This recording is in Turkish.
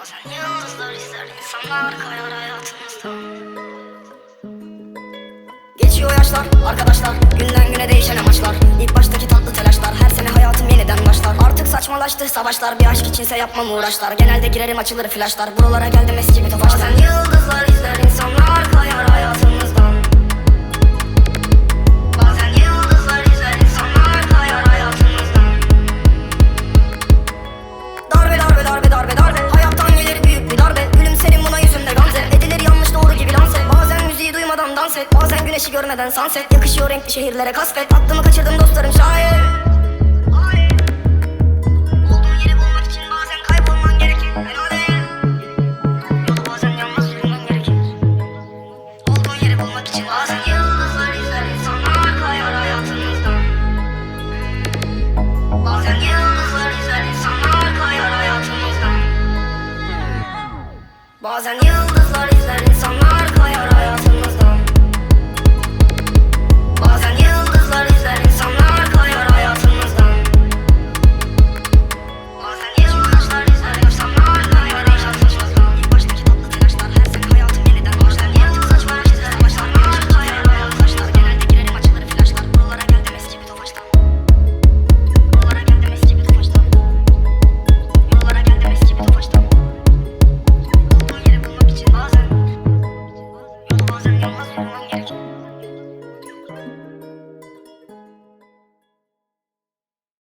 Bazen yıldızlar izler insanlar kayar hayatımızda. Geçiyor yaşlar arkadaşlar. Günden güne değişen amaçlar. İlk baştaki tatlı telaşlar. Her sene hayatım yeniden başlar. Artık saçmalaştı savaşlar. Bir aşk içinse yapmam uğraşlar. Genelde girerim açılır flaşlar Buralara geldim eski bir tofaşlar. Bazen yıldızlar izler duymadan dans et. Bazen güneşi görmeden sunset. Yakışıyor renkli şehirlere kasvet. Aklımı kaçırdım dostlarım için bazen kaybolman gerekir. Fena Yeah.